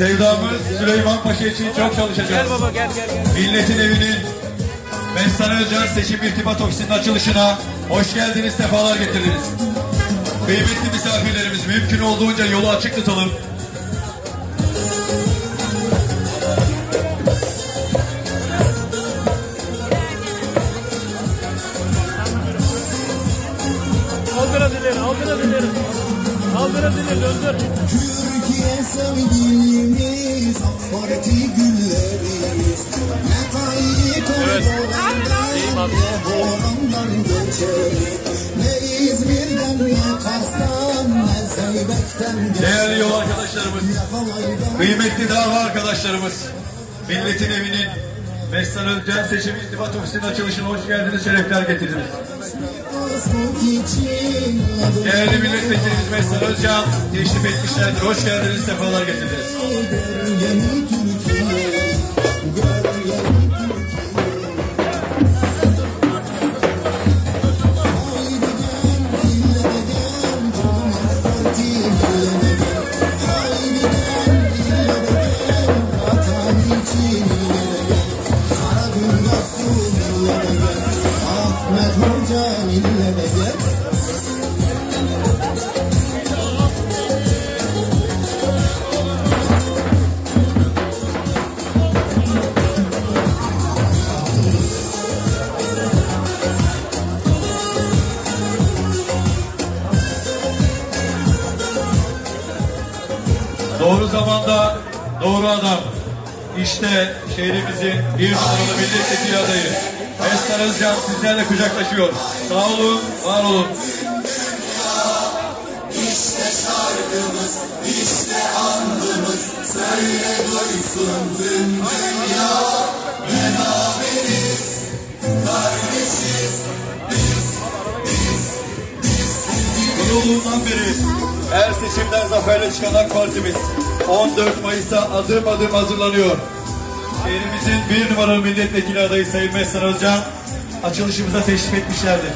sevdamız Süleyman Paşa için çok çalışacağız. Gel baba gel gel gel. Milletin evinin Mestan Özcan Seçim İrtibat Ofisi'nin açılışına hoş geldiniz, sefalar getirdiniz. Kıymetli misafirlerimiz mümkün olduğunca yolu açık tutalım. Kaldır adileri. Kaldır adileri, döndür. Türkiye sevgilimiz Parti güllerimiz Ne Tayyip Erdoğan'dan ne geçeriz Ne İzmir'den ne Kars'tan ne Zeybek'ten Değerli yol arkadaşlarımız, kıymetli dava arkadaşlarımız, milletin evinin Mestan Özcan Seçim İrtibat Ofisi'nin açılışına hoş geldiniz, şerefler getirdiniz. Değerli milletvekilimiz Mestan Özcan teşrif etmişlerdir. Hoş geldiniz, sefalar getirdiniz. İşte şehrimizin bir numaralı milletvekili adayı. Mestan Özcan sizlerle kucaklaşıyor. Sağ olun, var olun. Kurulduğundan beri her seçimden zaferle çıkan AK Partimiz 14 Mayıs'a adım adım hazırlanıyor. Şehrimizin bir numaralı milletvekili adayı Sayın Mesut Özcan açılışımıza teşrif etmişlerdi.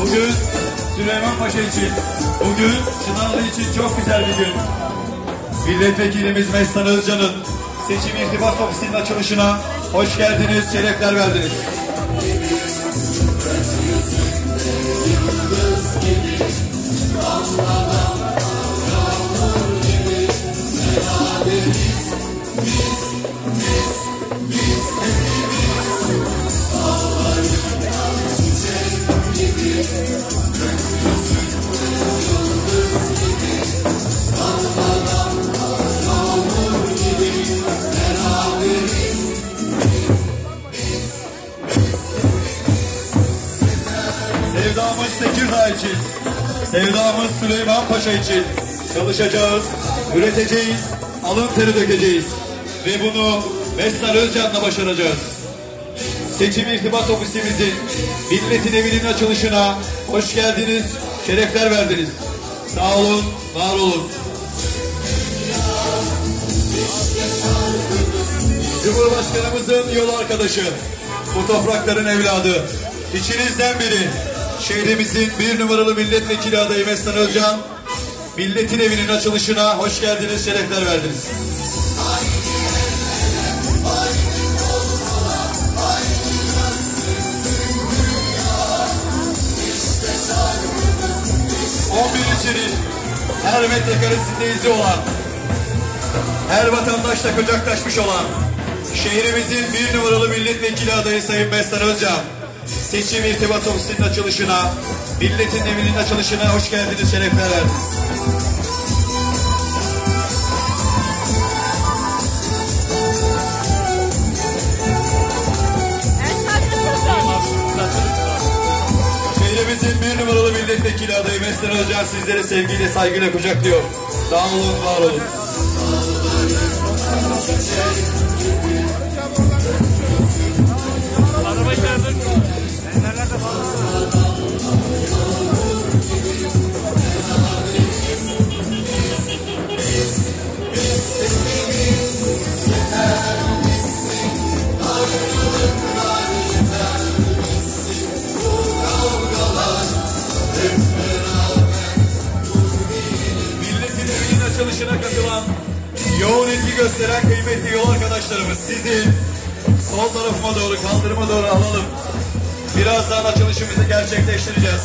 Bugün Süleyman Paşa için, bugün Çınarlı için çok güzel bir gün. Milletvekilimiz Mestan Özcan'ın seçim irtibat ofisinin açılışına hoş geldiniz, şerefler verdiniz. Sevdamız için, sevdamız Süleyman Paşa için çalışacağız, üreteceğiz, alın teri dökeceğiz. Ve bunu Mesut Özcan'la başaracağız. Seçim İrtibat Ofisimizin milletin evinin açılışına hoş geldiniz, şerefler verdiniz. Sağ olun, var olun. Cumhurbaşkanımızın yol arkadaşı, bu toprakların evladı, içinizden biri, şehrimizin bir numaralı milletvekili adayı Mestan Özcan, milletin evinin açılışına hoş geldiniz, şerefler verdiniz. On içeri her metrekaresinde izi olan, her vatandaşla kucaklaşmış olan, şehrimizin bir numaralı milletvekili adayı Sayın Mestan Özcan, seçim irtibat ofisinin açılışına, milletin evinin açılışına hoş geldiniz, şerefler verdiniz. Şehrimizin bir numaralı milletvekili adayı Mesut Özcan sizleri sevgiyle saygıyla kucaklıyor. Sağ olun, var olun. Açılışına katılan, yoğun ilgi gösteren kıymetli yol arkadaşlarımız sizi sol tarafıma doğru, kaldırıma doğru alalım. Birazdan açılışımızı gerçekleştireceğiz.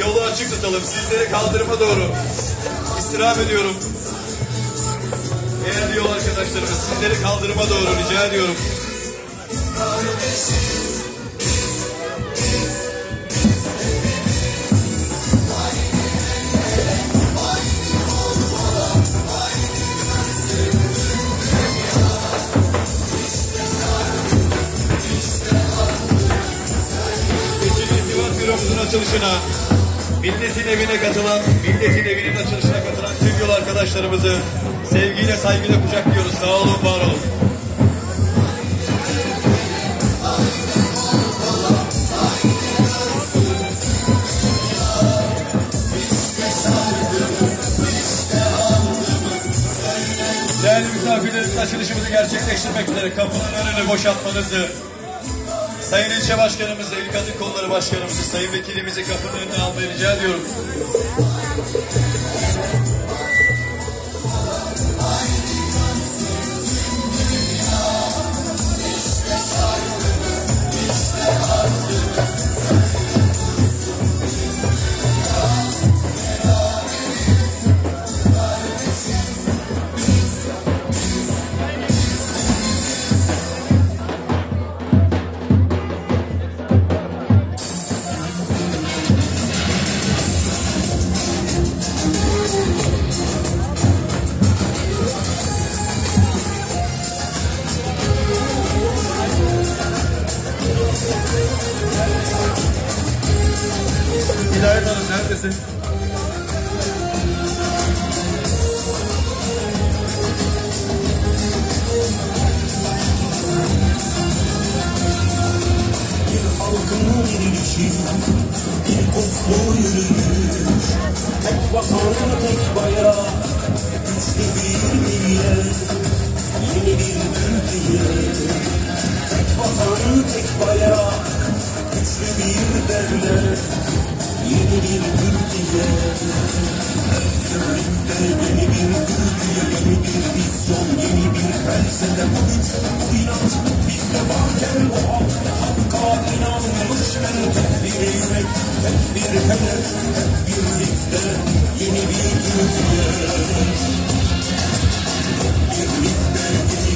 Yolu açık tutalım. Sizleri kaldırıma doğru istirham ediyorum. Değerli yol arkadaşlarımız sizleri kaldırıma doğru rica ediyorum. Açılışına, milletin evine katılan, milletin evinin açılışına katılan tüm yol arkadaşlarımızı sevgiyle, saygıyla kucaklıyoruz. Sağ olun, var olun. Değerli misafirlerimiz açılışımızı gerçekleştirmek üzere kapının önünü boşaltmanızı, Sayın İlçe Başkanımızı, İl Kadın Kolları Başkanımızı, Sayın Vekilimizi kapının önüne almayı rica ediyorum. Hidayet Hanım neredesin? bir kutlu yürüyüş Tek vatan tek bayrak güçlü bir millet Yeni bir Türkiye Tek vatan tek bayrak güçlü bir devlet Yeni bir Türkiye Birlikte yeni bir Türkiye Yeni bir vizyon Yeni bir felsefe Bu güç bu inanç bizde varken bu halk Hakka inanmışken tek bir yürek Tek bir hedef Hep birlikte yeni bir Türkiye Birlikte yeni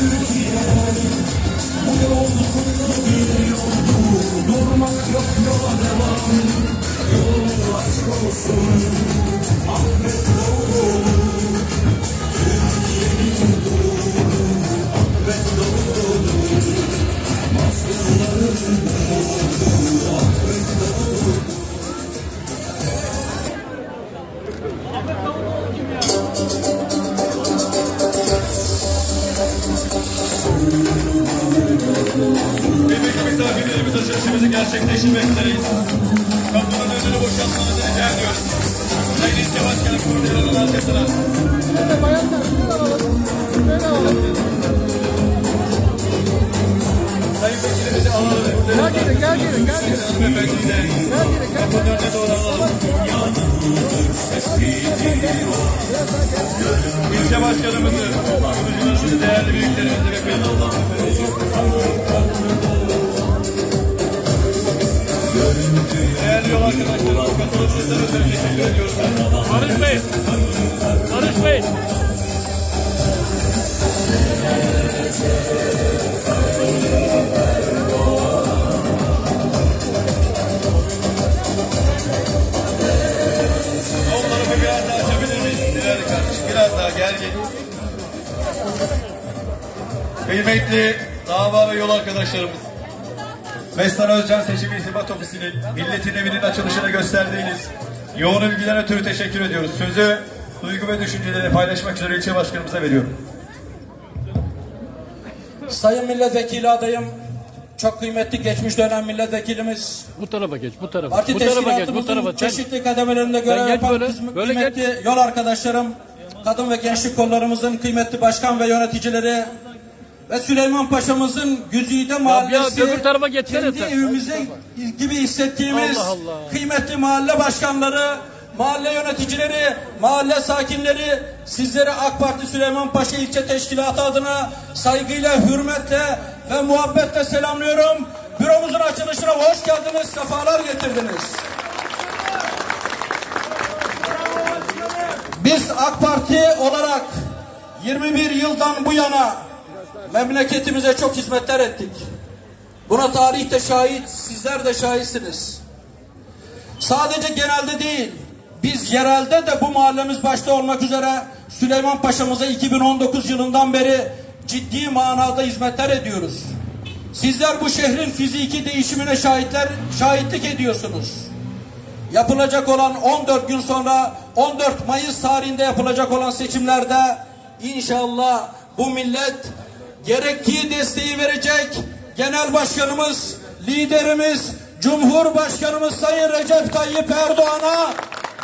de kapının önüne doğru başkanımızı, değerli büyüklerimizi ve Değerli yol arkadaşlarımız, katılımcılarımıza özel teşekkür ediyoruz. Barış Bey. Barış Bey. Onları Kıymetli dava ve yol arkadaşlarımız, Mestan Özcan Seçim İrtibat Ofisi'nin Milletin Evi'nin açılışına gösterdiğiniz yoğun ilgiden ötürü teşekkür ediyoruz. Sözü duygu ve düşünceleri paylaşmak üzere ilçe başkanımıza veriyorum. Sayın milletvekili adayım, çok kıymetli geçmiş dönem milletvekilimiz, Bu tarafa geç bu tarafa. parti bu tarafa geç bu tarafa. Sen- çeşitli kademelerinde görev geç yapan böyle, kısmı- böyle kıymetli yol arkadaşlarım, kadın ve gençlik kollarımızın kıymetli başkan ve yöneticileri ve Süleyman Paşa'mızın Güzide Mahallesi öbür tarafa kendi sen. evimize gibi hissettiğimiz Allah Allah. kıymetli mahalle başkanları, mahalle yöneticileri, mahalle sakinleri sizleri AK Parti Süleyman Paşa İlçe Teşkilatı adına saygıyla, hürmetle ve muhabbetle selamlıyorum. Büromuzun açılışına hoş geldiniz, sefalar getirdiniz. Biz AK Parti olarak 21 yıldan bu yana memleketimize çok hizmetler ettik. Buna tarih de şahit, sizler de şahitsiniz. Sadece genelde değil, biz yerelde de bu mahallemiz başta olmak üzere Süleyman Paşa'mıza 2019 yılından beri ciddi manada hizmetler ediyoruz. Sizler bu şehrin fiziki değişimine şahitler şahitlik ediyorsunuz. Yapılacak olan 14 gün sonra 14 Mayıs tarihinde yapılacak olan seçimlerde inşallah bu millet gerektiği desteği verecek. Genel Başkanımız, liderimiz, Cumhurbaşkanımız Sayın Recep Tayyip Erdoğan'a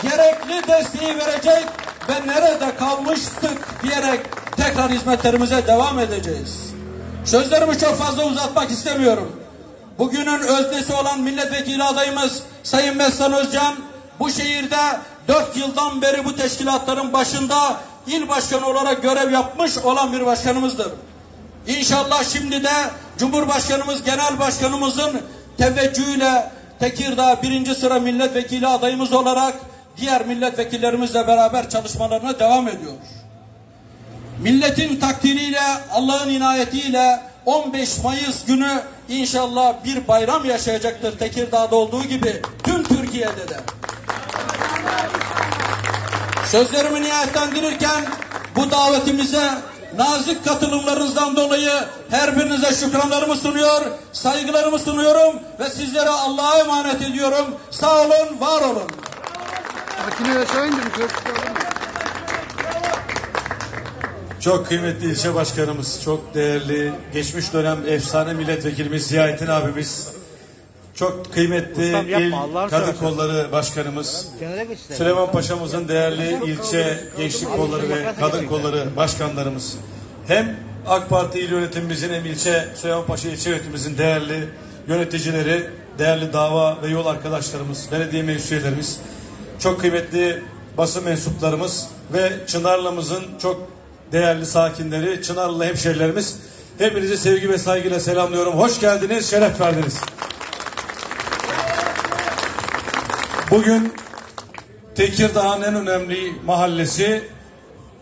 gerekli desteği verecek ve nerede kalmıştık diyerek tekrar hizmetlerimize devam edeceğiz. Sözlerimi çok fazla uzatmak istemiyorum. Bugünün öznesi olan milletvekili adayımız Sayın Mestan Özcan bu şehirde dört yıldan beri bu teşkilatların başında il başkanı olarak görev yapmış olan bir başkanımızdır. İnşallah şimdi de Cumhurbaşkanımız Genel Başkanımızın teveccühüyle Tekirdağ birinci sıra milletvekili adayımız olarak diğer milletvekillerimizle beraber çalışmalarına devam ediyor. Milletin takdiriyle, Allah'ın inayetiyle 15 Mayıs günü inşallah bir bayram yaşayacaktır Tekirdağ'da olduğu gibi tüm Türkiye'de de. Sözlerimi nihayetlendirirken bu davetimize nazik katılımlarınızdan dolayı her birinize şükranlarımı sunuyor, saygılarımı sunuyorum ve sizlere Allah'a emanet ediyorum. Sağ olun, var olun. Çok kıymetli ilçe başkanımız, çok değerli geçmiş dönem efsane milletvekilimiz Ziyaettin abimiz, çok kıymetli Ustam yapma, il Allah'ını kadın seversen. kolları başkanımız, Süleyman Paşa'mızın değerli ilçe gençlik kolları ve kadın kolları başkanlarımız, hem AK Parti il yönetimimizin hem ilçe Süleyman Paşa ilçe yönetimimizin değerli yöneticileri, değerli dava ve yol arkadaşlarımız, belediye meclis üyelerimiz, çok kıymetli basın mensuplarımız ve Çınarlı'mızın çok değerli sakinleri, Çınarlı hemşerilerimiz. Hepinizi sevgi ve saygıyla selamlıyorum. Hoş geldiniz, şeref verdiniz. Bugün Tekirdağ'ın en önemli mahallesi,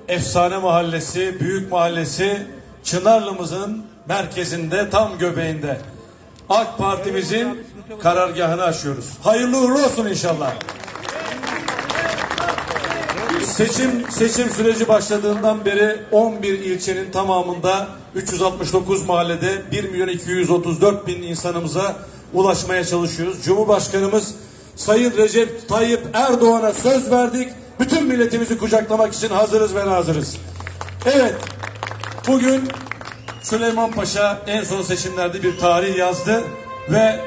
efsane mahallesi, büyük mahallesi, Çınarlı'mızın merkezinde, tam göbeğinde. AK Parti'mizin karargahını açıyoruz. Hayırlı uğurlu olsun inşallah. Seçim seçim süreci başladığından beri 11 ilçenin tamamında 369 mahallede 1 milyon 234 bin insanımıza ulaşmaya çalışıyoruz. Cumhurbaşkanımız Sayın Recep Tayyip Erdoğan'a söz verdik. Bütün milletimizi kucaklamak için hazırız ve nazırız. Evet, bugün Süleyman Paşa en son seçimlerde bir tarih yazdı ve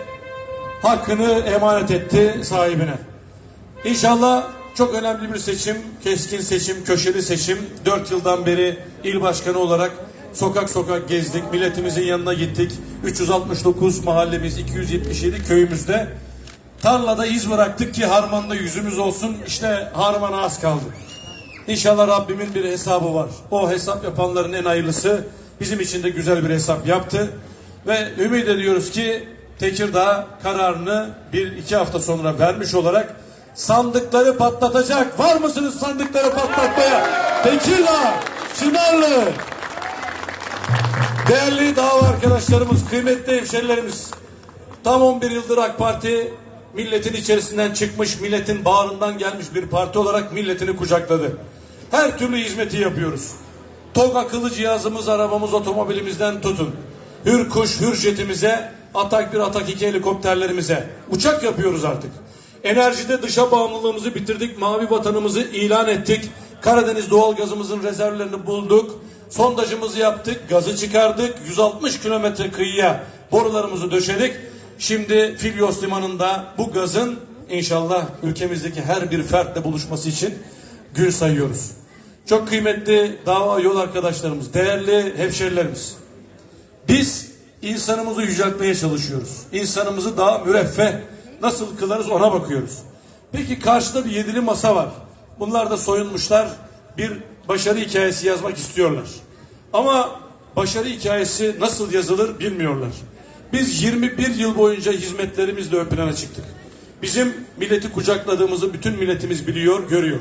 hakkını emanet etti sahibine. İnşallah çok önemli bir seçim, keskin seçim, köşeli seçim. Dört yıldan beri il başkanı olarak sokak sokak gezdik, milletimizin yanına gittik. 369 mahallemiz, 277 köyümüzde tarlada iz bıraktık ki harmanda yüzümüz olsun. İşte harmana az kaldı. İnşallah Rabbimin bir hesabı var. O hesap yapanların en hayırlısı bizim için de güzel bir hesap yaptı. Ve ümit ediyoruz ki Tekirdağ kararını bir iki hafta sonra vermiş olarak sandıkları patlatacak. Var mısınız sandıkları patlatmaya? Tekirdağ, Çınarlı. Değerli dava arkadaşlarımız, kıymetli hemşerilerimiz. Tam 11 yıldır AK Parti milletin içerisinden çıkmış, milletin bağrından gelmiş bir parti olarak milletini kucakladı. Her türlü hizmeti yapıyoruz. TOG akıllı cihazımız, arabamız, otomobilimizden tutun. Hürkuş, Hürjetimize, Atak 1, Atak 2 helikopterlerimize. Uçak yapıyoruz artık. Enerjide dışa bağımlılığımızı bitirdik, mavi vatanımızı ilan ettik. Karadeniz doğalgazımızın rezervlerini bulduk. Sondajımızı yaptık, gazı çıkardık. 160 kilometre kıyıya borularımızı döşedik. Şimdi Filyos Limanı'nda bu gazın inşallah ülkemizdeki her bir fertle buluşması için gün sayıyoruz. Çok kıymetli dava yol arkadaşlarımız, değerli hemşerilerimiz. Biz insanımızı yüceltmeye çalışıyoruz. İnsanımızı daha müreffeh nasıl kılarız ona bakıyoruz. Peki karşıda bir yedili masa var. Bunlar da soyunmuşlar bir başarı hikayesi yazmak istiyorlar. Ama başarı hikayesi nasıl yazılır bilmiyorlar. Biz 21 yıl boyunca hizmetlerimizle ön plana çıktık. Bizim milleti kucakladığımızı bütün milletimiz biliyor, görüyor.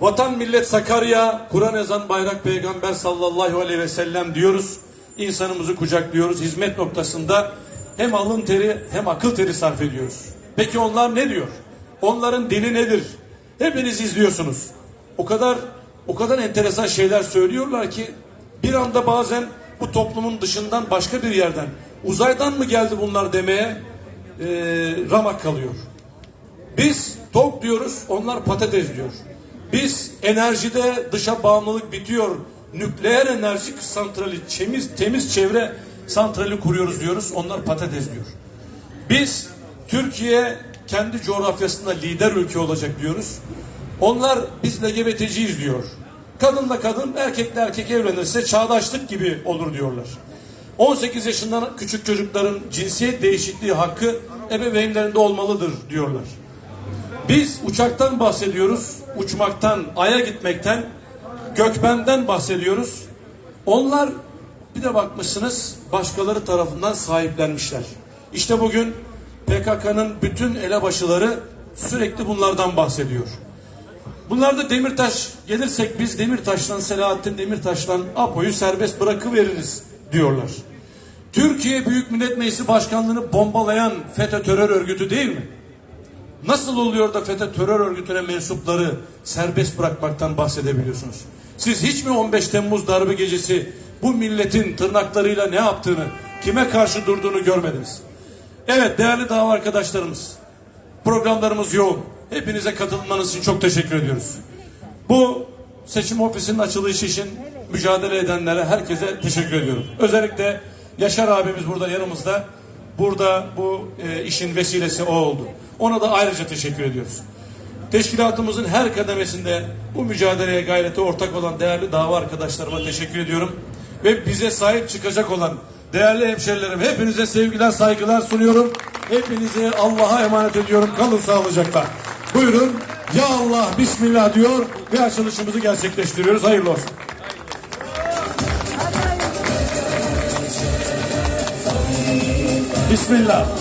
Vatan millet Sakarya, Kur'an ezan bayrak peygamber sallallahu aleyhi ve sellem diyoruz. İnsanımızı kucaklıyoruz. Hizmet noktasında hem alın teri hem akıl teri sarf ediyoruz. Peki onlar ne diyor? Onların dini nedir? Hepiniz izliyorsunuz. O kadar o kadar enteresan şeyler söylüyorlar ki bir anda bazen bu toplumun dışından başka bir yerden uzaydan mı geldi bunlar demeye e, ramak kalıyor. Biz tok diyoruz, onlar patates diyor. Biz enerjide dışa bağımlılık bitiyor. Nükleer enerji santrali, temiz, temiz çevre santrali kuruyoruz diyoruz. Onlar patates diyor. Biz Türkiye kendi coğrafyasında lider ülke olacak diyoruz. Onlar biz LGBT'ciyiz diyor. Kadınla kadın, erkekle erkek evlenirse çağdaşlık gibi olur diyorlar. 18 yaşından küçük çocukların cinsiyet değişikliği hakkı ebeveynlerinde olmalıdır diyorlar. Biz uçaktan bahsediyoruz, uçmaktan, aya gitmekten, gökbenden bahsediyoruz. Onlar bir de bakmışsınız başkaları tarafından sahiplenmişler. İşte bugün PKK'nın bütün elebaşıları sürekli bunlardan bahsediyor. Bunlar da Demirtaş gelirsek biz Demirtaş'tan Selahattin Demirtaş'tan APO'yu serbest bırakıveririz diyorlar. Türkiye Büyük Millet Meclisi Başkanlığı'nı bombalayan FETÖ terör örgütü değil mi? Nasıl oluyor da FETÖ terör örgütüne mensupları serbest bırakmaktan bahsedebiliyorsunuz? Siz hiç mi 15 Temmuz darbe gecesi bu milletin tırnaklarıyla ne yaptığını, kime karşı durduğunu görmediniz? Evet değerli dava arkadaşlarımız, programlarımız yoğun. Hepinize katılmanız için çok teşekkür ediyoruz. Bu seçim ofisinin açılışı için mücadele edenlere herkese teşekkür ediyorum. Özellikle Yaşar abimiz burada yanımızda. Burada bu e, işin vesilesi o oldu. Ona da ayrıca teşekkür ediyoruz. Teşkilatımızın her kademesinde bu mücadeleye gayrete ortak olan değerli dava arkadaşlarıma teşekkür ediyorum. Ve bize sahip çıkacak olan değerli hemşerilerim hepinize sevgiler saygılar sunuyorum. Hepinizi Allah'a emanet ediyorum. Kalın sağlıcakla. Buyurun. Ya Allah Bismillah diyor ve açılışımızı gerçekleştiriyoruz. Hayırlı olsun. Bismillah.